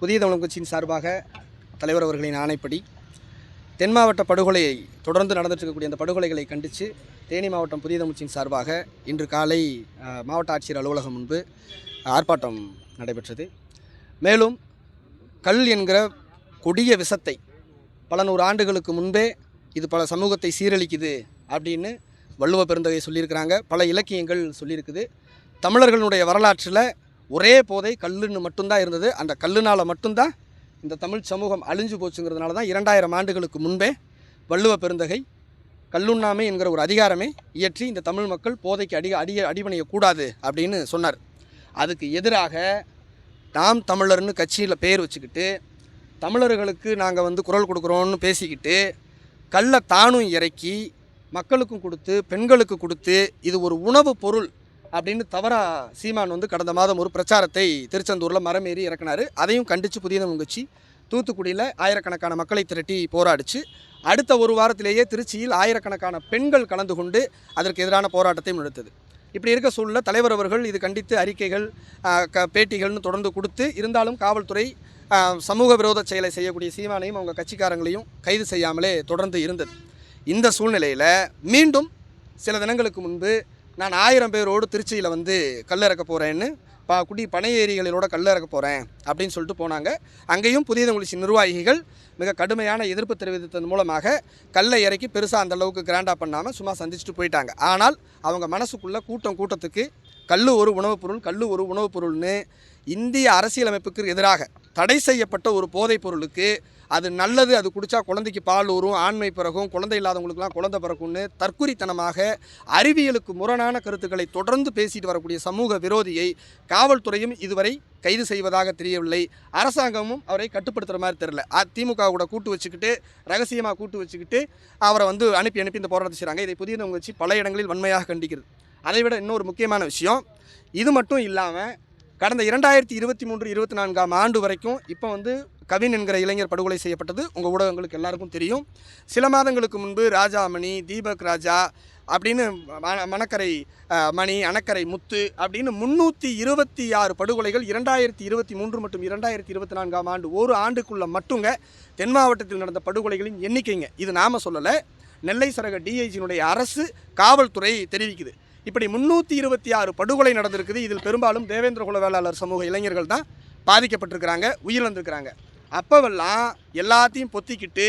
புதிய தமிழ் கட்சியின் சார்பாக தலைவர் அவர்களின் ஆணைப்படி தென் மாவட்ட படுகொலையை தொடர்ந்து நடந்துட்டு இருக்கக்கூடிய அந்த படுகொலைகளை கண்டித்து தேனி மாவட்டம் புதிய தமிழ்ச்சியின் சார்பாக இன்று காலை மாவட்ட ஆட்சியர் அலுவலகம் முன்பு ஆர்ப்பாட்டம் நடைபெற்றது. மேலும் கல் என்கிற கொடிய விஷத்தை பல நூறு ஆண்டுகளுக்கு முன்பே இது பல சமூகத்தை சீரழிக்குது அப்படின்னு வள்ளுவ பெருந்தகை சொல்லியிருக்கிறாங்க. பல இலக்கியங்கள் சொல்லியிருக்குது. தமிழர்களுடைய வரலாற்றில் ஒரே போதை கல்லுன்னு மட்டும்தான் இருந்தது. அந்த கல்லுனால் மட்டும்தான் இந்த தமிழ் சமூகம் அழிஞ்சு போச்சுங்கிறதுனால தான் இரண்டாயிரம் ஆண்டுகளுக்கு முன்பே வள்ளுவ பெருந்தகை கல்லுண்ணாமை என்கிற ஒரு அதிகாரமே இயற்றி இந்த தமிழ் மக்கள் போதைக்கு அடி அடிய அடிபணியக்கூடாது அப்படின்னு சொன்னார். அதுக்கு எதிராக நாம் தமிழர்னு கட்சியில் பெயர் வச்சுக்கிட்டு தமிழர்களுக்கு நாங்கள் வந்து குரல் கொடுக்குறோன்னு பேசிக்கிட்டு கல்லை தானும் இறக்கி மக்களுக்கும் கொடுத்து பெண்களுக்கு கொடுத்து இது ஒரு உணவு பொருள் அப்படின்னு தவறா சீமான் வந்து கடந்த மாதம் ஒரு பிரச்சாரத்தை திருச்செந்தூரில் மரமேறி இறக்குனாரு. அதையும் கண்டித்து புதிய கட்சி தூத்துக்குடியில் ஆயிரக்கணக்கான மக்களை திரட்டி போராடிச்சு. அடுத்த ஒரு வாரத்திலேயே திருச்சியில் ஆயிரக்கணக்கான பெண்கள் கலந்து கொண்டு அதற்கு எதிரான போராட்டத்தை நடத்தது. இப்படி இருக்க சூழலில் தலைவர் அவர்கள் இது கண்டித்து அறிக்கைகள் க பேட்டிகள்னு தொடர்ந்து கொடுத்து இருந்தாலும் காவல்துறை சமூக விரோத செயலை செய்யக்கூடிய சீமானையும் அவங்க கட்சிக்காரங்களையும் கைது செய்யாமலே தொடர்ந்து இருந்தது. இந்த சூழ்நிலையில் மீண்டும் சில தினங்களுக்கு முன்பு நான் ஆயிரம் பேரோடு திருச்சியில் வந்து கல்லறக்க போகிறேன்னு பா குடி பனை ஏரிகளிலோட கல்லறக்க போகிறேன் அப்படின்னு சொல்லிட்டு போனாங்க. அங்கேயும் புதியது தமிழ்ச்சி நிர்வாகிகள் மிக கடுமையான எதிர்ப்பு தெரிவித்ததன் மூலமாக கல்லை இறக்கி பெருசாக அந்தளவுக்கு கிராண்டாக பண்ணாமல் சும்மா சந்திச்சுட்டு போயிட்டாங்க. ஆனால் அவங்க மனசுக்குள்ளே கூட்டம் கூட்டத்துக்கு கல் ஒரு உணவுப் பொருள் கல் ஒரு உணவுப் பொருள்னு இந்திய அரசியலமைப்புக்கு எதிராக தடை செய்யப்பட்ட ஒரு போதைப் பொருளுக்கு அது நல்லது அது குடித்தா குழந்தைக்கு பால் ஊறும் ஆண்மை பிறகும் குழந்தை இல்லாதவங்களுக்குலாம் குழந்தை பிறக்கும்னு தற்குறித்தனமாக அறிவியலுக்கு முரணான கருத்துக்களை தொடர்ந்து பேசிட்டு வரக்கூடிய சமூக விரோதியை காவல்துறையும் இதுவரை கைது செய்வதாக தெரியவில்லை. அரசாங்கமும் அவரை கட்டுப்படுத்துகிற மாதிரி தெரியல. திமுக கூட கூட்டு வச்சுக்கிட்டு ரகசியமாக கூட்டு வச்சுக்கிட்டு அவரை வந்து அனுப்பி அனுப்பி இந்த போராட்டத்தை செய்கிறாங்க இதை புதிய வச்சு பல இடங்களில் வன்மையாக கண்டிக்கிறது. அதை விட இன்னொரு முக்கியமான விஷயம் இது மட்டும் இல்லாமல் கடந்த இரண்டாயிரத்தி இருபத்தி மூன்று இருபத்தி நான்காம் ஆண்டு வரைக்கும் இப்போ வந்து கவின் என்கிற இளைஞர் படுகொலை செய்யப்பட்டது. உங்கள் ஊடகங்களுக்கு எல்லாருக்கும் தெரியும். சில மாதங்களுக்கு முன்பு ராஜாமணி தீபக் ராஜா அப்படின்னு மணக்கரை மணி அணக்கரை முத்து அப்படின்னு முந்நூற்றி இருபத்தி ஆறு படுகொலைகள் இரண்டாயிரத்தி இருபத்தி மூன்று மற்றும் இரண்டாயிரத்தி இருபத்தி நான்காம் ஆண்டு ஒரு ஆண்டுக்குள்ளே மட்டுங்க தென் மாவட்டத்தில் நடந்த படுகொலைகளின் எண்ணிக்கைங்க. இது நாம் சொல்லலை. நெல்லை சரக டிஐஜியினுடைய அரசு காவல்துறை தெரிவிக்குது. இப்படி முந்நூற்றி இருபத்தி ஆறு படுகொலை நடந்திருக்குது. இதில் பெரும்பாலும் தேவேந்திர குல வேளாளர் சமூக இளைஞர்கள் தான் பாதிக்கப்பட்டிருக்கிறாங்க உயிரிழந்திருக்கிறாங்க. அப்போவெல்லாம் எல்லாத்தையும் பொத்திக்கிட்டு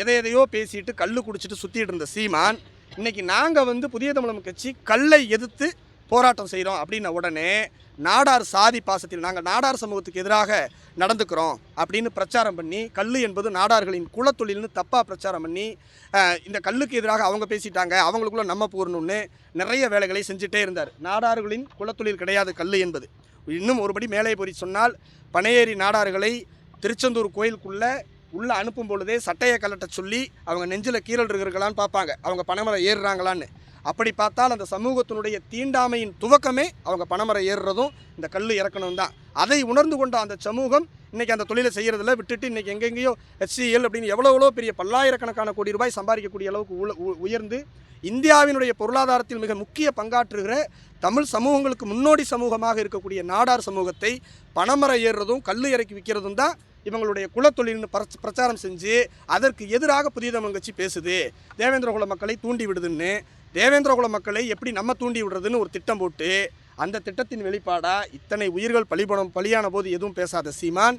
எதை எதையோ பேசிட்டு கல் குடிச்சிட்டு சுற்றிட்டு இருந்த சீமான் இன்றைக்கி நாங்கள் வந்து புதிய தமிழகம் கட்சி கல்லை எதிர்த்து போராட்டம் செய்கிறோம் அப்படின்ன உடனே நாடார் சாதி பாசத்தில் நாங்கள் நாடார் சமூகத்துக்கு எதிராக நடந்துக்கிறோம் அப்படின்னு பிரச்சாரம் பண்ணி கல் என்பது நாடார்களின் குலத்தொழில்னு தப்பாக பிரச்சாரம் பண்ணி இந்த கல்லுக்கு எதிராக அவங்க பேசிட்டாங்க அவங்களுக்குள்ள நம்ம போறணும்னு நிறைய வேலைகளை செஞ்சுட்டே இருந்தார். நாடார்களின் குலத்தொழில் கிடையாது கல் என்பது. இன்னும் ஒருபடி மேலே போய் சொன்னால் பனையேறி நாடார்களை திருச்செந்தூர் கோயிலுக்குள்ளே உள்ளே அனுப்பும் பொழுதே சட்டையை கலட்ட சொல்லி அவங்க நெஞ்சில் கீரல் இருக்கிறாங்களான்னு பார்ப்பாங்க. அவங்க பனைமரம் ஏறுறாங்களான்னு. அப்படி பார்த்தால் அந்த சமூகத்தினுடைய தீண்டாமையின் துவக்கமே அவங்க பனைமரம் ஏறுறதும் இந்த கல் இறக்கணும் தான் அதை உணர்ந்து கொண்ட அந்த சமூகம் இன்றைக்கி அந்த தொழிலை செய்கிறதில்ல விட்டுட்டு இன்றைக்கி எங்கெங்கேயோ ஹெச்சிஎல் அப்படின்னு எவ்வளோ எவ்வளோ பெரிய பல்லாயிரக்கணக்கான கோடி ரூபாய் சம்பாதிக்கக்கூடிய அளவுக்கு உ- உயர்ந்து இந்தியாவினுடைய பொருளாதாரத்தில் மிக முக்கிய பங்காற்றுகிற தமிழ் சமூகங்களுக்கு முன்னோடி சமூகமாக இருக்கக்கூடிய நாடார் சமூகத்தை பணமரம் ஏறுறதும் கல் இறக்கி விற்கிறதும் தான் இவங்களுடைய குலத்தொழில்னு பிரச்சாரம் செஞ்சு அதற்கு எதிராக புதிய தமிழ் கட்சி பேசுது. தேவேந்திரகுல மக்களை தூண்டி விடுதுன்னு தேவேந்திரகுல மக்களை எப்படி நம்ம தூண்டி விடுறதுன்னு ஒரு திட்டம் போட்டு அந்த திட்டத்தின் வெளிப்பாடாக இத்தனை உயிர்கள் பலிபடம் பலியான போது எதுவும் பேசாத சீமான்.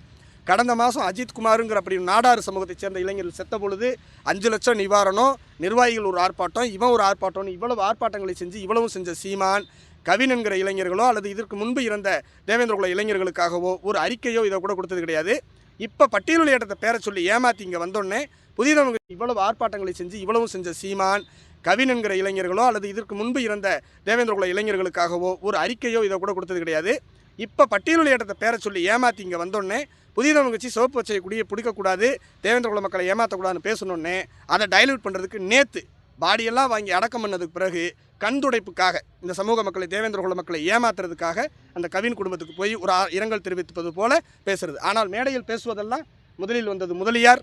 கடந்த மாதம் அஜித் குமாருங்கிற அப்படி நாடாறு சமூகத்தைச் சேர்ந்த இளைஞர்கள் செத்த பொழுது அஞ்சு லட்சம் நிவாரணம் நிர்வாகிகள் ஒரு ஆர்ப்பாட்டம் இவன் ஒரு ஆர்ப்பாட்டம்னு இவ்வளவு ஆர்ப்பாட்டங்களை செஞ்சு இவ்வளவும் செஞ்ச சீமான் கவின் என்கிற இளைஞர்களோ அல்லது இதற்கு முன்பு இருந்த தேவேந்திரகுல இளைஞர்களுக்காகவோ ஒரு அறிக்கையோ இதை கூட கொடுத்தது கிடையாது. இப்போ பட்டியல் வெளியேற்றத்தை பேர சொல்லி ஏமாற்றி இங்கே வந்தோடனே புதியதவங்க இவ்வளவு ஆர்ப்பாட்டங்களை செஞ்சு இவ்வளவும் செஞ்ச சீமான் கவின் என்கிற இளைஞர்களோ அல்லது இதற்கு முன்பு இருந்த தேவேந்திர குல இளைஞர்களுக்காகவோ ஒரு அறிக்கையோ இதை கூட கொடுத்தது கிடையாது. இப்போ பட்டியல் வெளியேற்றத்தை பேர சொல்லி ஏமாற்றி இங்கே வந்தோடனே புதியதவங்க கட்சி சிவப்பு வச்சை குடியை பிடிக்கக்கூடாது தேவேந்திர குல மக்களை ஏமாற்றக்கூடாதுன்னு பேசணுன்னே அதை டைல்யூட் பண்ணுறதுக்கு நேற்று பாடியெல்லாம் வாங்கி அடக்கம் பண்ணதுக்கு பிறகு கண்துடைப்புக்காக இந்த சமூக மக்களை தேவேந்திர குல மக்களை ஏமாத்துறதுக்காக அந்த கவின் குடும்பத்துக்கு போய் ஒரு இரங்கல் தெரிவிப்பது போல பேசுறது. ஆனால் மேடையில் பேசுவதெல்லாம் முதலில் வந்தது முதலியார்.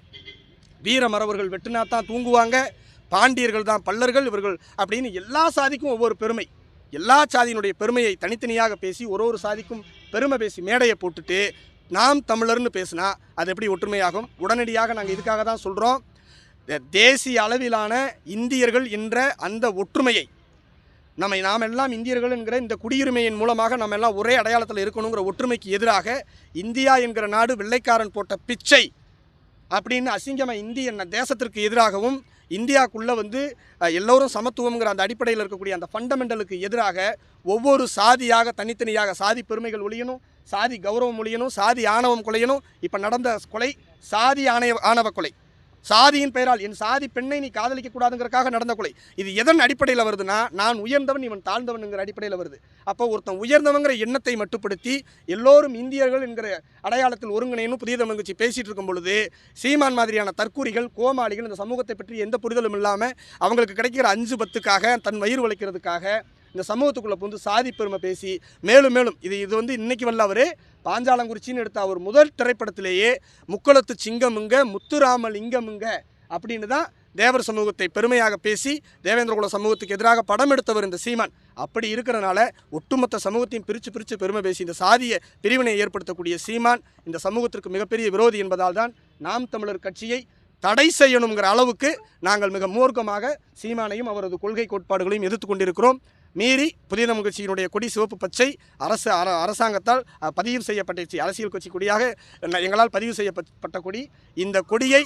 வீரமரவர்கள் வெட்டினா தான் தூங்குவாங்க. பாண்டியர்கள் தான் பல்லர்கள். இவர்கள் அப்படின்னு எல்லா சாதிக்கும் ஒவ்வொரு பெருமை. எல்லா சாதியினுடைய பெருமையை தனித்தனியாக பேசி ஒரு ஒரு சாதிக்கும் பெருமை பேசி மேடையை போட்டுட்டு நாம் தமிழர்னு பேசினா அது எப்படி ஒற்றுமையாகும்? உடனடியாக நாங்கள் இதுக்காக தான் சொல்கிறோம் தேசிய அளவிலான இந்தியர்கள் என்ற அந்த ஒற்றுமையை நம்மை நாம் எல்லாம் இந்தியர்கள் என்கிற இந்த குடியுரிமையின் மூலமாக நம்ம எல்லாம் ஒரே அடையாளத்தில் இருக்கணுங்கிற ஒற்றுமைக்கு எதிராக இந்தியா என்கிற நாடு வெள்ளைக்காரன் போட்ட பிச்சை அப்படின்னு அசிங்கமாக இந்திய தேசத்திற்கு எதிராகவும் இந்தியாக்குள்ளே வந்து எல்லோரும் சமத்துவங்கிற அந்த அடிப்படையில் இருக்கக்கூடிய அந்த ஃபண்டமெண்டலுக்கு எதிராக ஒவ்வொரு சாதியாக தனித்தனியாக சாதி பெருமைகள் ஒழியணும் சாதி கௌரவம் ஒழியணும் சாதி ஆணவம் கொலையணும். இப்போ நடந்த கொலை சாதி ஆணைய ஆணவ கொலை. சாதியின் பெயரால் என் சாதி பெண்ணை நீ காதலிக்க கூடாதுங்கிறக்காக நடந்த கொலை. இது எதன் அடிப்படையில் வருதுன்னா நான் உயர்ந்தவன் இவன் தாழ்ந்தவனுங்கிற அடிப்படையில் வருது. அப்போ ஒருத்தன் உயர்ந்தவங்கிற எண்ணத்தை மட்டுப்படுத்தி எல்லோரும் இந்தியர்கள் என்கிற அடையாளத்தில் ஒருங்கிணைன்னு புதிய தமிழ் கட்சி பேசிட்டு இருக்கும் பொழுது சீமான் மாதிரியான தற்கூரிகள் கோமாளிகள் இந்த சமூகத்தை பற்றி எந்த புரிதலும் இல்லாமல் அவங்களுக்கு கிடைக்கிற அஞ்சு பத்துக்காக தன் வயிறு உழைக்கிறதுக்காக இந்த சமூகத்துக்குள்ளே புந்து சாதி பெருமை பேசி மேலும் மேலும் இது இது வந்து இன்றைக்கி வரல அவர் பாஞ்சாலங்குறிச்சின்னு எடுத்த அவர் முதல் திரைப்படத்திலேயே முக்குளத்து சிங்கமுங்க முத்துராமலிங்கமுங்க அப்படின்னு தான் தேவர் சமூகத்தை பெருமையாக பேசி தேவேந்திரகுல சமூகத்துக்கு எதிராக படம் எடுத்தவர் இந்த சீமான். அப்படி இருக்கிறனால ஒட்டுமொத்த சமூகத்தையும் பிரித்து பிரித்து பெருமை பேசி இந்த சாதிய பிரிவினை ஏற்படுத்தக்கூடிய சீமான் இந்த சமூகத்திற்கு மிகப்பெரிய விரோதி என்பதால் தான் நாம் தமிழர் கட்சியை தடை செய்யணுங்கிற அளவுக்கு நாங்கள் மிக மூர்க்கமாக சீமானையும் அவரது கொள்கை கோட்பாடுகளையும் எதிர்த்து கொண்டிருக்கிறோம். மீறி புதிய தமிழ் கட்சியினுடைய கொடி சிவப்பு பச்சை அரசு அர அரசாங்கத்தால் பதிவு செய்யப்பட்ட அரசியல் கட்சி கொடியாக எங்களால் பதிவு செய்யப்பட்ட கொடி. இந்த கொடியை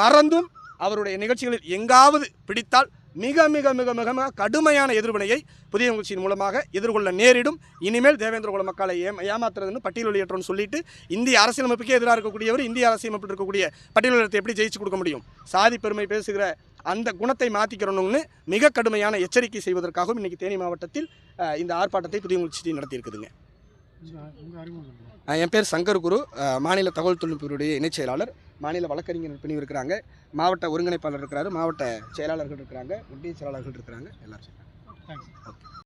மறந்தும் அவருடைய நிகழ்ச்சிகளில் எங்காவது பிடித்தால் மிக மிக மிக மிக மிக கடுமையான எதிர்வினையை புதிய முயற்சியின் மூலமாக எதிர்கொள்ள நேரிடும். இனிமேல் தேவேந்திர குல மக்களை ஏ ஏமாத்துறதுன்னு பட்டியல் வெளியேற்றோம்னு சொல்லிட்டு இந்திய அரசியலமைப்புக்கே எதிராக இருக்கக்கூடியவர் இந்திய அரசியலமைப்பில் இருக்கக்கூடிய பட்டியல் எப்படி ஜெயிச்சு கொடுக்க முடியும்? சாதி பெருமை பேசுகிற அந்த குணத்தை மாற்றிக்கிறணும்னு மிக கடுமையான எச்சரிக்கை செய்வதற்காகவும் இன்னைக்கு தேனி மாவட்டத்தில் இந்த ஆர்ப்பாட்டத்தை புதிய முயற்சி நடத்தியிருக்குதுங்க. என் பேர் சங்கர் குரு. மாநில தகவல் தொழில்நுட்பத்துடைய இணைச் செயலாளர் மாநில வழக்கறிஞர் பிரிவு இருக்கிறாங்க. மாவட்ட ஒருங்கிணைப்பாளர் இருக்கிறாரு மாவட்ட செயலாளர்கள் இருக்கிறாங்க ஒன்றிய செயலாளர்கள் இருக்கிறாங்க எல்லாரும் ஓகே